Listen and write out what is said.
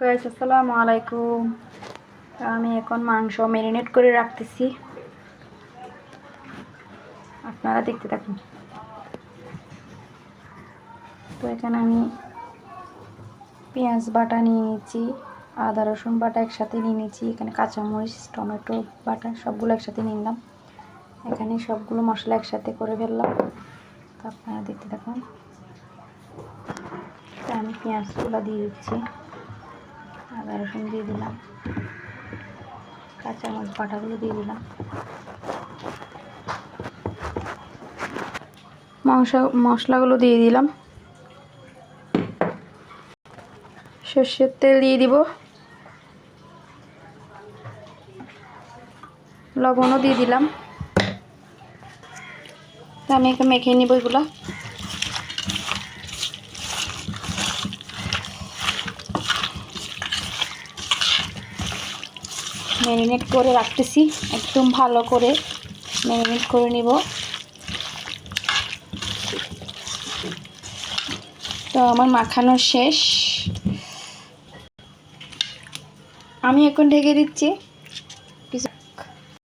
Guys আসসালামু আলাইকুম। আমি এখন মাংস ম্যারিনেট করে রাখতেছি। আপনারা দেখতে থাকুন। তো এখানে আমি পেঁয়াজ বাটা নিয়ে নিয়েছি, আদা, রসুন বাটা একসাথে নিয়ে নিয়েছি, এখানে কাঁচামরিচ, টমেটো বাটা সবগুলো একসাথে নিলাম। এখানে সবগুলো মশলা একসাথে করে ফেললাম। তো আপনারা দেখতে থাকুন। আমি পেঁয়াজগুলো দিয়ে দিচ্ছি। রসুন দিয়ে দিলাম, কাঁচামরিচ বাটাগুলো দিয়ে দিলাম। মাংস, মশলাগুলো দিয়ে দিলাম। সর্ষের তেল দিয়ে দিব। লবণও দিয়ে দিলাম। আমি একে মেখে নিব এগুলো। ম্যারিনেট করে রাখতেছি। একদম ভালো করে ম্যারিনেট করে নিব। তো আমার মাখানো শেষ। আমি এখন ঢেকে দিচ্ছি।